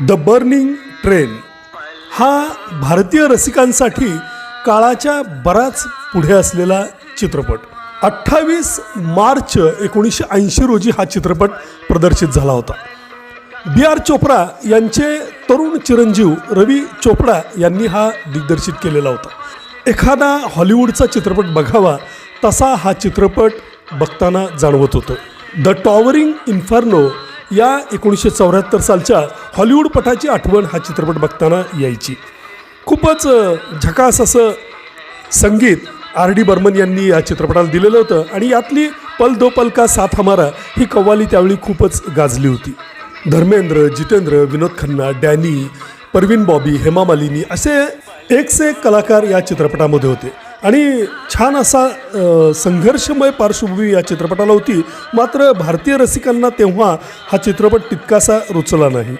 The burning train हा भारतीय रसिकांसाठी काळाच्या बराच पुढे असलेला चित्रपट. अठ्ठावीस मार्च एकोणीसशे ऐंशी रोजी हा चित्रपट प्रदर्शित झाला होता. बी आर चोप्रा यांचे तरुण चिरंजीव रवी चोपडा यांनी हा दिग्दर्शित केलेला होता. एखादा हॉलिवूडचा चित्रपट बघावा तसा हा चित्रपट बघताना जाणवत होतो. द टॉवरिंग इन्फर्नो या एकोणीसशे चौऱ्याहत्तर सालच्या हॉलिवूडपटाची आठवण हा चित्रपट बघताना यायची. खूपच झकास असं संगीत आर डी बर्मन यांनी या चित्रपटाला दिलेलं होतं आणि यातली पल दो पल का साथ हमारा ही कव्वाली त्यावेळी खूपच गाजली होती. धर्मेंद्र जितेंद्र विनोद खन्ना डॅनी परवीन बॉबी हेमा मालिनी असे एक से एक कलाकार या चित्रपटामध्ये होते. आणि छान असा संघर्षमय पार्श्वभूमी या चित्रपटाला होती. मात्र भारतीय रसिकांना तेव्हा हा चित्रपट तितकासा रुचला नाही.